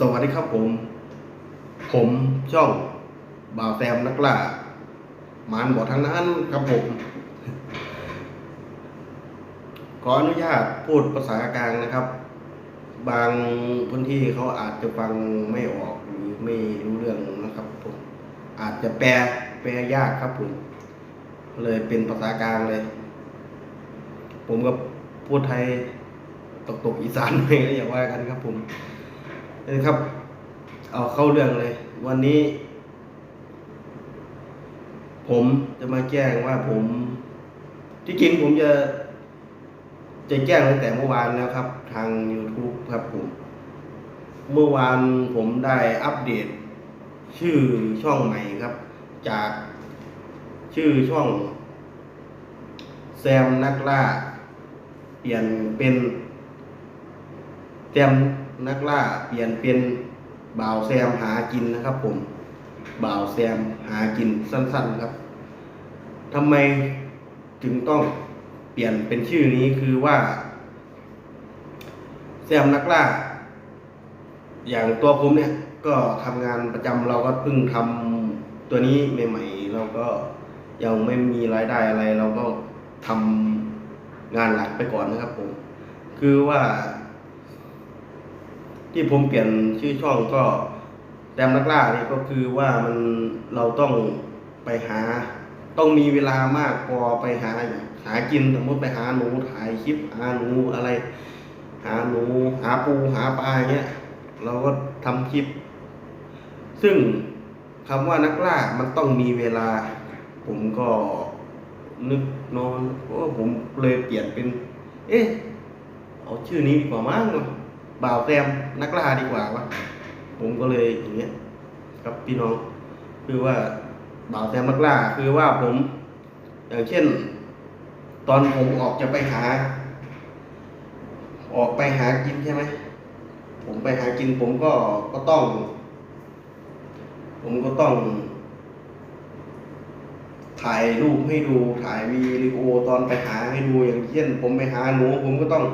สวัสดีครับผม ผมช่องบ่าวแซมนักล่าหมานบอกทางนั้นครับผม ขออนุญาตพูดภาษากลางนะครับ บางพื้นที่เขาอาจจะฟังไม่ออกหรือไม่รู้เรื่องนะครับผมอาจจะแปลแปลยากครับผม เลยเป็นภาษากลางเลย ผมก็พูดไทยตกตกๆอีสานไปอย่าว่ากันครับผม นะครับ เอาเข้าเรื่องเลย วันนี้ ผมจะมาแจ้งว่าผม ที่จริงผมจะ จะแจ้งตั้งแต่เมื่อวานแล้วครับ ทาง YouTube ครับผม เมื่อวานผมได้อัปเดต ชื่อช่องใหม่ครับ จากชื่อช่อง แซมนักล่า เปลี่ยนเป็น แซมนักล่าเปลี่ยนเป็นบ่าวแซมหากินนะครับ ผมบ่าวแซมหากินสั้น ๆครับทำไมถึงต้องเปลี่ยนเป็นชื่อนี้คือว่า แซมนักล่า อย่างตัวผมเนี่ย ก็ทำงานประจำเราก็เพิ่งทำตัวนี้ใหม่ๆเราก็ยังไม่มีรายได้อะไร เราก็ทำงานหลักไปก่อนนะครับผม คือว่า ที่ผมเปลี่ยนชื่อช่องก็แซมนักล่านี่ก็คือว่ามันเราต้องไปหา ต้องมีเวลามากพอไปหาหากินสมมติไปหาหนูถ่ายคลิปหาหนูอะไร หาหนูหาปูหาปลาอย่างเงี้ยเราก็ทำคลิป ซึ่งคำว่านักล่ามันต้องมีเวลา ผมก็นึกนอนโอ้ผมเลยเปลี่ยนเป็น เอ๊ะเอาชื่อนี้ดีกว่ามั้งวะ บ่าวแซมนักล่าดีกว่าวะผมก็เลยอย่างเงี้ยครับพี่น้อง คือว่าบ่าวแซมนักล่าคือว่าผมอย่างเช่น ตอนผมออกจะไปหา ออกไปหากินใช่ไหมผมไปหากินผมก็ก็ต้อง ผมก็ต้อง ถ่ายรูปให้ดูถ่ายวีดีโอตอนไปหาให้ดูอย่างเช่น ผมไปหาหนู ผมก็ต้อง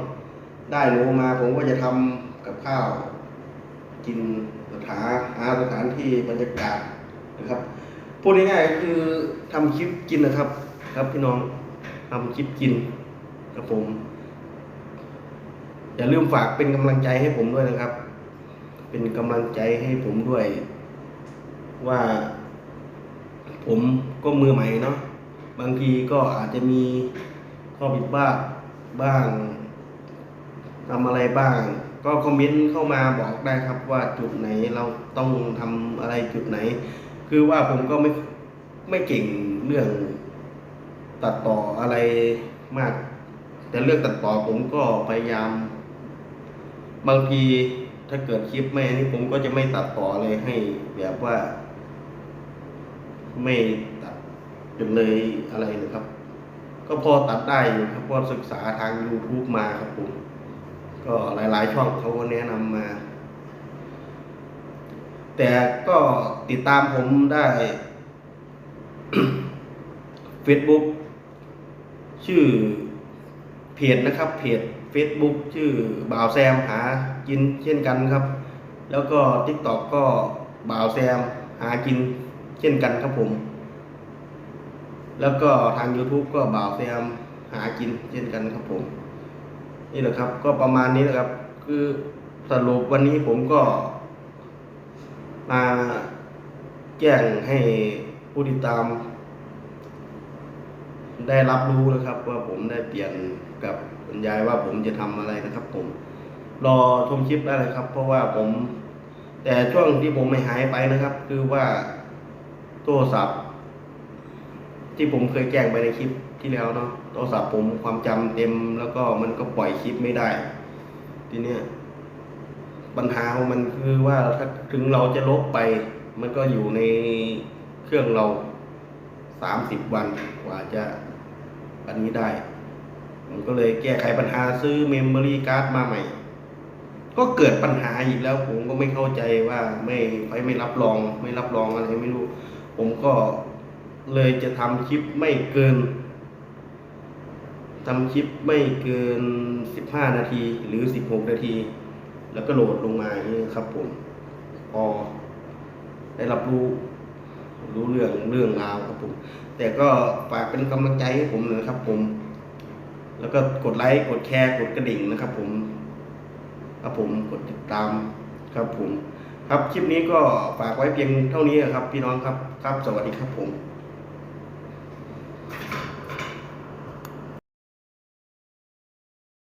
ได้หนูมาผมก็จะทำกับข้าว กินสถานหาสถานที่บรรยากาศนะครับพูดง่ายๆก็คือทำคลิปกินนะครับ ครับพี่น้องทำคลิปกินครับผม อย่าลืมฝากเป็นกำลังใจให้ผมด้วยนะครับ เป็นกำลังใจให้ผมด้วย ว่า ผมก็มือใหม่เนาะบางทีก็อาจจะมีข้อผิดพลาดบ้าง ทำอะไรบ้าง ก็คอมเมนต์เข้ามาบอกได้ครับว่าจุดไหนเราต้องทำอะไรจุดไหน คือว่าผมก็ไม่ไม่เก่งเรื่องตัดต่ออะไรมาก แต่เรื่องตัดต่อผมก็พยายาม บางทีถ้าเกิดคลิปไม่นนี้ผมก็จะไม่ตัดต่อเลยให้แบบว่า ไม่ตัดจนเลยอะไรเลยครับ ก็พอตัดได้อยู่ครับเพราะศึกษาทาง YouTube มาครับผม ก็หลาย ๆ ช่องเขาแนะนำมา แต่ก็ติดตามผมได้ Facebook ชื่อเพจนะครับ เพจ Facebook ชื่อบ่าวแซมหากินเช่นกันครับ แล้วก็ TikTok ก็บ่าวแซมหากินเช่นกันครับผม แล้วก็ทาง YouTube ก็บ่าวแซมหากินเช่นกันครับผม นี่แหละครับ ก็ประมาณนี้นะครับ คือสรุปวันนี้ผมก็มาแจ้งให้ผู้ติดตาม ได้รับรู้นะครับ ว่าผมได้เปลี่ยนกับบรรยายว่าผมจะทำอะไรนะครับ ผม รอชมคลิปได้เลยครับ เพราะว่าผม แต่ช่วงที่ผมไม่หายไปนะครับ คือว่าโทรศัพท์ที่ผมเคยแจ้งไปในคลิป ที่แล้วเนาะโทรศัพท์ผมความจำเต็มแล้วก็มันก็ปล่อยคลิปไม่ได้ ทีเนี้ยปัญหาของมันคือว่าถ้าถึงเราจะลบไป มันก็อยู่ในเครื่องเราสามสิบวันกว่าจะอันนี้ได้ ผมก็เลยแก้ไขปัญหาซื้อเมมโมรี่การ์ดมาใหม่ ก็เกิดปัญหาอีกแล้ว ผมก็ไม่เข้าใจว่าไม่ไฟไม่รับรอง ไม่รับรองอะไรไม่รู้ ผมก็เลยจะทำคลิปไม่เกิน ทำคลิปไม่เกินสิบห้านาทีหรือสิบหกนาที แล้วก็โหลดลงมาอย่างนี้ครับผมพอได้รับรู้รู้เรื่องเรื่องราวครับผม แต่ก็ฝากเป็นกำลังใจให้ผมนะครับผม แล้วก็กดไลค์กดแชร์กดกระดิ่งนะครับผมครับผมกดติดตามครับผม ครับคลิปนี้ก็ฝากไว้เพียงเท่านี้ครับ พี่น้องครับครับ สวัสดีครับผม